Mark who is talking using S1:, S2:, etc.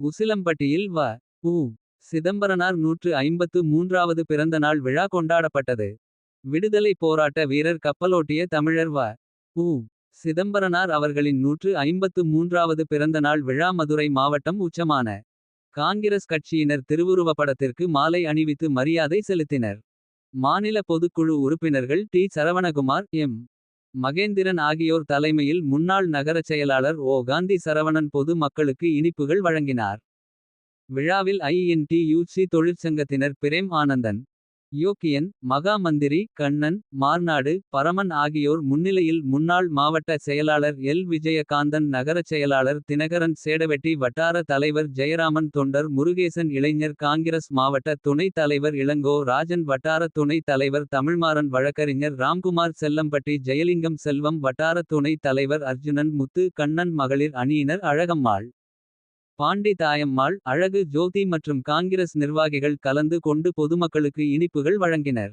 S1: உசிலம்பட்டியில் வ. உ. சிதம்பரனார் நூற்று ஐம்பத்து மூன்றாவது பிறந்த நாள் விழா கொண்டாடப்பட்டது. விடுதலைப் போராட்ட வீரர் கப்பலோட்டிய தமிழர் வ. உ. சிதம்பரனார் அவர்களின் நூற்று ஐம்பத்து மூன்றாவது பிறந்த நாள் விழா மதுரை மாவட்டம் உச்சமான. காங்கிரஸ் கட்சியினர் திருவுருவப்படத்திற்கு மாலை அணிவித்து மரியாதை செலுத்தினர். மாநில பொதுக்குழு உறுப்பினர்கள் டி சரவணகுமார் எம். மகேந்திரன் ஆகியோர் தலைமையில் முன்னாள் நகரச் செயலாளர் ஓ. காந்தி சரவணன் பொது மக்களுக்கு இனிப்புகள் வழங்கினார். விழாவில் ஐஎன்டியூசி தொழிற்சங்கத்தினர் பிரேம் ஆனந்தன். யோக்கியன் மகா மந்திரி கண்ணன் மார்நாடு பரமன் ஆகியோர் முன்னிலையில் முன்னாள் மாவட்ட செயலாளர் எல். விஜயகாந்தன் நகரச் செயலாளர் தினகரன் சேடவெட்டி வட்டார தலைவர் ஜெயராமன் தொண்டர் முருகேசன் இளைஞர் காங்கிரஸ் மாவட்ட துணைத் தலைவர் இளங்கோ ராஜன் வட்டார துணைத் தலைவர் தமிழ்மாறன் வழக்கறிஞர் ராம்குமார் செல்லம்பட்டி ஜெயலிங்கம் செல்வம் வட்டார துணைத் தலைவர் அர்ஜுனன் முத்து கண்ணன் மகளிர் அணியினர் அழகம்மாள். பாண்டி தாயம்மாள் அழகு ஜோதி மற்றும் காங்கிரஸ் நிர்வாகிகள் கலந்து கொண்டு பொதுமக்களுக்கு இனிப்புகள் வழங்கினர்.